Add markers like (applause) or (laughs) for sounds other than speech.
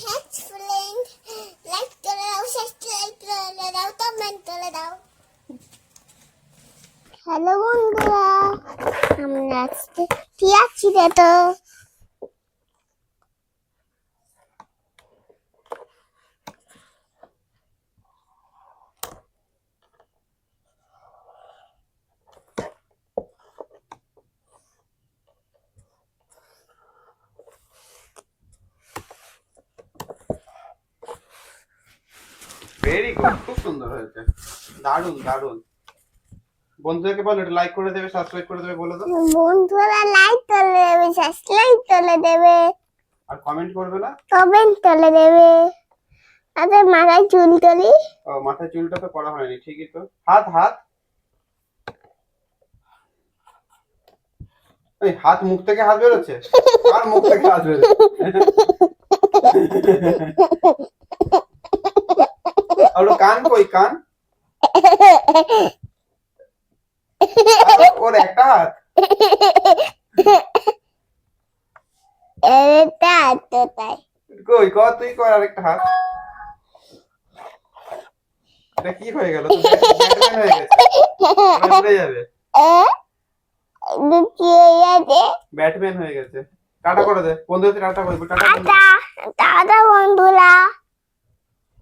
Hatch friend like করে দাও subscribe করে দাও কমেন্ট করে দাও হ্যালো বন্ধুরা আমরা আজকে কি আছি রে তো ভেরি গুড খুব সুন্দর হয়েছে। দারুণ দারুণ বন্ধুদেরকে বলো একটু লাইক করে দেবে সাবস্ক্রাইব করে দেবে বলে দাও। বন্ধুরা লাইক করে দেবে সাবস্ক্রাইব করে দেবে। আর কমেন্ট করবে না? কমেন্ট করে দেবে। তাদের মাথায় চুল করি ও মাথায় চুলটা তো করা হয়নি ঠিকই তো। হাত হাত। এই হাত মুখ থেকে হাত বেরোচ্ছে? আর মুখ থেকে হাত বেরোচ্ছে? আর (laughs) কান কই কান? ওর একটা হাত। এটা তো তাই। কই ক তুই কর আরেকটা হাত। এটা কি হয়ে গেল? হয়ে গেছে। যাবে। ব্যাটম্যান হয়ে গেছে। টাটা করে দে। বন্ধুদের টাটা করব টাটা।